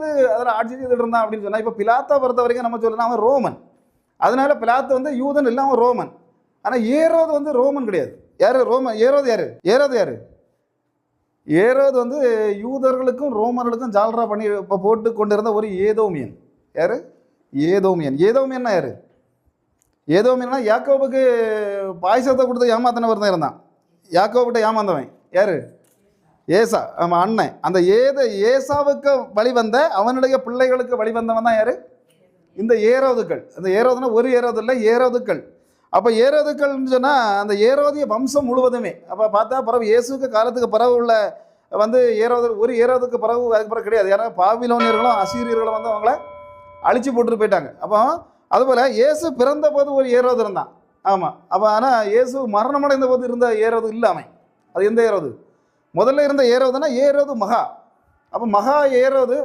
வந்து அதில் ஆட்சி செய்துட்டு இருந்தான் அப்படின்னு சொன்னால் இப்போ பிலாத்தை பொறுத்த வரைக்கும் நம்ம சொல்லலாம் அவன் ரோமன். அதனால பிலாத்து வந்து யூதன் இல்லை அவன் ரோமன். ஆனால் ஏரோது வந்து ரோமன் கிடையாது. யார்? ரோமன் ஏரோது யார்? ஏரோது யார்? ஏரோது வந்து யூதர்களுக்கும் ரோமர்களுக்கும் ஜால்ரா பண்ணி இப்போ போட்டு கொண்டிருந்த ஒரு ஏதோமியன். யார்? ஏதோமியன். ஏதோமியன்னா யார்? ஏதோமியன்னா யாக்கோபுக்கு பாயசத்தை கொடுத்து ஏமாத்தினவர் தான் இருந்தான். யாக்கோபிட்ட ஏமாந்தவன். யார்? ஏசா ஆமாம் அண்ணன். அந்த ஏத ஏசாவுக்கு வழிவந்த அவனுடைய பிள்ளைகளுக்கு வழிவந்தவன் தான் யார்? இந்த ஏரோதுக்கள் அந்த ஏரோதுனா ஒரு ஏரோது இல்லை ஏரோதுக்கள் அப்போ ஏரோதுக்கள்னு சொன்னால் அந்த ஏரோதிய வம்சம் முழுவதுமே. அப்போ பார்த்தா பிறகு இயேசுக்கு காலத்துக்கு பிறகு உள்ள வந்து ஏரோது ஒரு ஏரோதுக்கு பிறகு அதுக்கு பிறகு கிடையாது. ஏன்னா பாவிலோனியர்களும் அசீரியர்களும் வந்து அவங்கள அழிச்சு போட்டுட்டு போயிட்டாங்க. அப்போ அதுபோல் இயேசு பிறந்த போது ஒரு ஏரோது இருந்தான். ஆமாம் அப்போ ஆனால் இயேசு மரணமடைந்த போது இருந்த ஏரோது இல்லை அவன் அது எந்த ஏரோது? முதல்ல இருந்த ஏரோதுன்னா ஏரோது மகா. அப்போ மகா ஏரோது